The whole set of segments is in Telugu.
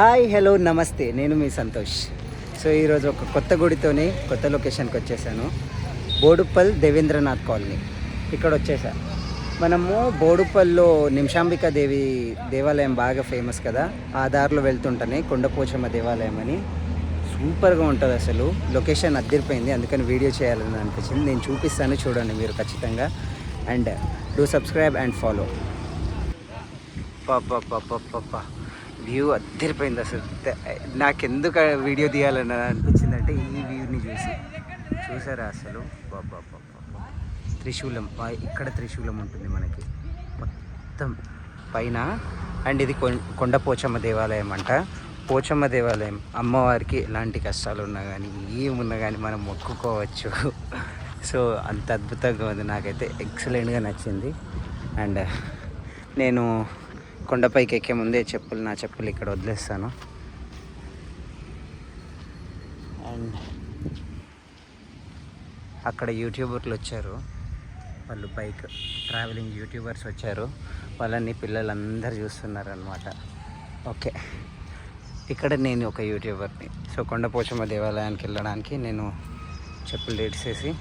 హాయ్ హలో నమస్తే. నేను మీ సంతోష్. సో ఈరోజు ఒక కొత్త గుడితోనే కొత్త లొకేషన్కి వచ్చేసాను. బోడుపల్ దేవేంద్రనాథ్ కాలనీ. ఇక్కడ వచ్చేసా. మనము బోడుపల్లో నిమిషాంబిక దేవి దేవాలయం బాగా ఫేమస్ కదా. ఆ దారిలో వెళ్తుంటేనే కొండపోచమ్మ దేవాలయం అని. సూపర్గా ఉంటుంది అసలు. లొకేషన్ అద్దరిపోయింది. అందుకని వీడియో చేయాలని అనిపించింది. నేను చూపిస్తాను చూడండి మీరు ఖచ్చితంగా. And do subscribe and follow. పాప వ్యూ అద్దరిపోయింది అసలు. త- నాకెందుకు వీడియో తీయాలని అనిపించిందంటే ఈ వ్యూని చూసి. చూసారా అసలు? బాబా త్రిశూలం ఇక్కడ త్రిశూలం ఉంటుంది మనకి. మొత్తం పైన అండ్ ఇది కొం- కొండ పోచమ్మ దేవాలయం అంట. పోచమ్మ దేవాలయం అమ్మవారికి ఎలాంటి కష్టాలు ఉన్నా కానీ ఏమున్నా కానీ మనం మొక్కుకోవచ్చు. సో అంత అద్భుతంగా ఉంది. నాకైతే ఎక్సలెంట్గా నచ్చింది. అండ్ నేను కొండపైకి ఎక్కే ముందే చెప్పులు నా చెప్పులు ఇక్కడ వదిలేస్తాను. అండ్ అక్కడ యూట్యూబర్లు వచ్చారు. వాళ్ళు బైక్ ట్రావెలింగ్ యూట్యూబర్స్ వచ్చారు. వాళ్ళని పిల్లలందరూ చూస్తున్నారు అనమాట ఓకే. ఇక్కడ నేను ఒక యూట్యూబర్ని. సో కొండపోచమ్మ దేవాలయానికి వెళ్ళడానికి నేను చెప్పులు లేడిసేసి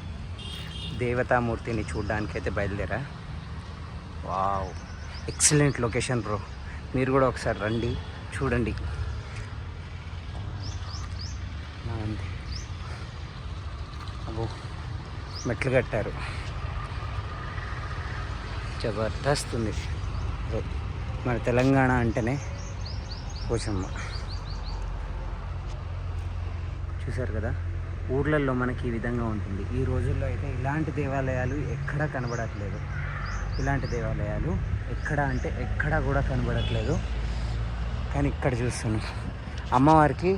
దేవతామూర్తిని చూడడానికి అయితే బయలుదేరా. వావ్. Excellent location bro. మీరు కూడా ఒకసారి రండి చూడండి. అబ్బో మెట్లు కట్టారు. జబర్దస్త్ ఉంది. మన తెలంగాణ అంటేనే పోచమ్మ. చూసారు కదా ఊర్లలో మనకి ఈ విధంగా ఉంటుంది. ఈ రోజుల్లో అయితే ఇలాంటి దేవాలయాలు ఎక్కడా కనబడట్లేదు. ఇలాంటి దేవాలయాలు ఎక్కడ అంటే ఎక్కడా కూడా కనబడట్లేదు. కానీ ఇక్కడ చూస్తున్నాం. అమ్మవారికి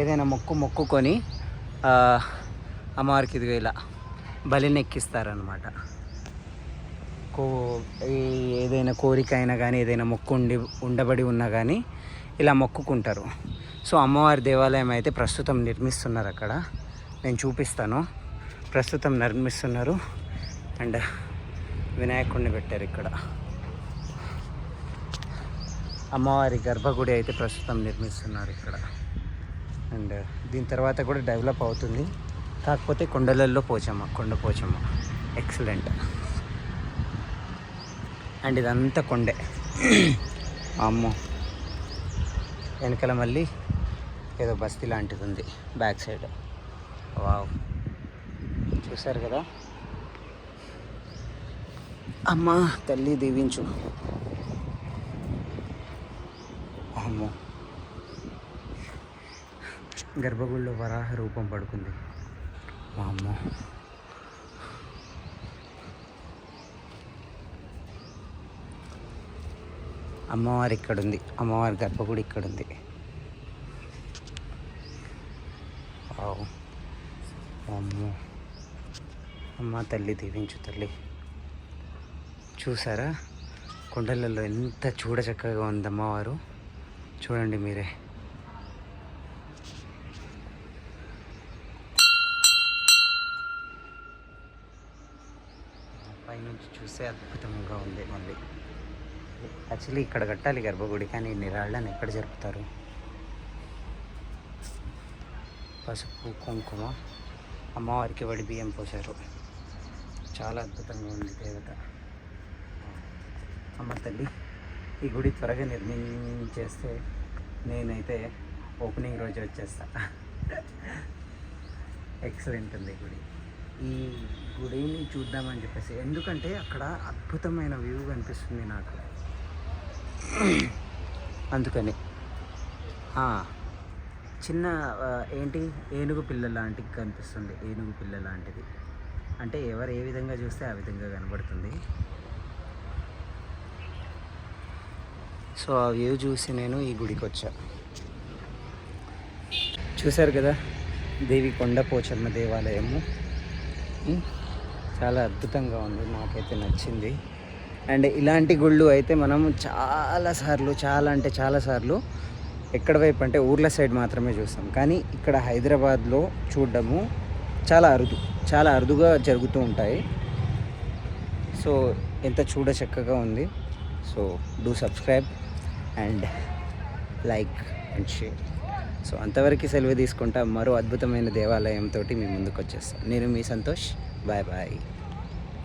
ఏదైనా మొక్కు మొక్కుకొని అమ్మవారికి ఇదిగో ఇలా బలిని ఎక్కిస్తారనమాట కో ఏదైనా కోరిక అయినా కానీ ఏదైనా మొక్కు ఉండి ఉండబడి ఉన్నా కానీ ఇలా మొక్కుకుంటారు. సో అమ్మవారి దేవాలయం అయితే ప్రస్తుతం నిర్మిస్తున్నారు అక్కడ. నేను చూపిస్తాను. ప్రస్తుతం నిర్మిస్తున్నారు. అండ్ వినాయకుడిని పెట్టారు ఇక్కడ. అమ్మవారి గర్భగుడి అయితే ప్రస్తుతం నిర్మిస్తున్నారు ఇక్కడ. అండ్ దీని తర్వాత కూడా డెవలప్ అవుతుంది. కాకపోతే కొండలల్లో పోచమ్మ కొండ పోచమ్మ. ఎక్సలెంట్ అండ్ ఇదంతా కొండే. అమ్మో. వెనకాల మళ్ళీ ఏదో బస్తీ లాంటిది ఉంది బ్యాక్ సైడ్. వావ్. చూసారు కదా? అమ్మా తల్లి దీవించు. అమ్మో. గర్భగుడిలో వరాహ రూపం పడుకుంది. మా అమ్మవారి ఇక్కడ ఉంది అమ్మవారి గర్భగుడి ఇక్కడ ఉంది అమ్మో. అమ్మ తల్లి దీవించు తల్లి. చూసారా? కొండలలో ఎంత చూడచక్కగా ఉంది అమ్మవారు చూడండి మీరే. పైనుంచి చూస్తే అద్భుతంగా ఉంది మళ్ళీ. యాక్చువల్లీ ఇక్కడ కట్టాలి గర్భగుడి కానీ ఇన్ని ఎక్కడ జరుపుతారు? పసుపు కుంకుమ అమ్మవారికి వడి బియ్యం పోసారు చాలా అద్భుతంగా ఉంది దేవత. అమ్మ తల్లి ఈ గుడి త్వరగా నిర్మించేస్తే నేనైతే ఓపెనింగ్ రోజు వచ్చేస్తా. ఎక్సలెంట్ ఉంది ఈ గుడి. ఈ గుడిని చూద్దామని చెప్పేసి ఎందుకంటే అక్కడ అద్భుతమైన వ్యూ కనిపిస్తుంది నాకు. అందుకని. చిన్న ఏంటి? ఏనుగు పిల్ల లాంటిది కనిపిస్తుంది. ఏనుగు పిల్ల లాంటిది. అంటే ఎవరు ఏ విధంగా చూస్తే ఆ విధంగా కనబడుతుంది. సో ఆ వ్యూ చూసి నేను ఈ గుడికి వచ్చా. చూశారు కదా? దేవి కొండ పోచమ్మ దేవాలయము చాలా అద్భుతంగా ఉంది నాకైతే నచ్చింది. అండ్ ఇలాంటి గుళ్ళు అయితే మనం చాలా సార్లు చాలా అంటే చాలా సార్లు ఎక్కడ వైపు అంటే ఊర్ల సైడ్ మాత్రమే చూస్తాం. కానీ ఇక్కడ హైదరాబాద్లో చూడడము చాలా అరుదు చాలా అరుదుగా జరుగుతూ ఉంటాయి. సో ఎంత చూడ చక్కగా ఉంది. So do subscribe and like and share. So అంతవరకు సెలవు తీసుకుంటా మరో అద్భుతమైన దేవాలయంతో మీ ముందుకు వచ్చేస్తాను నేను మీ సంతోష్. Bye bye.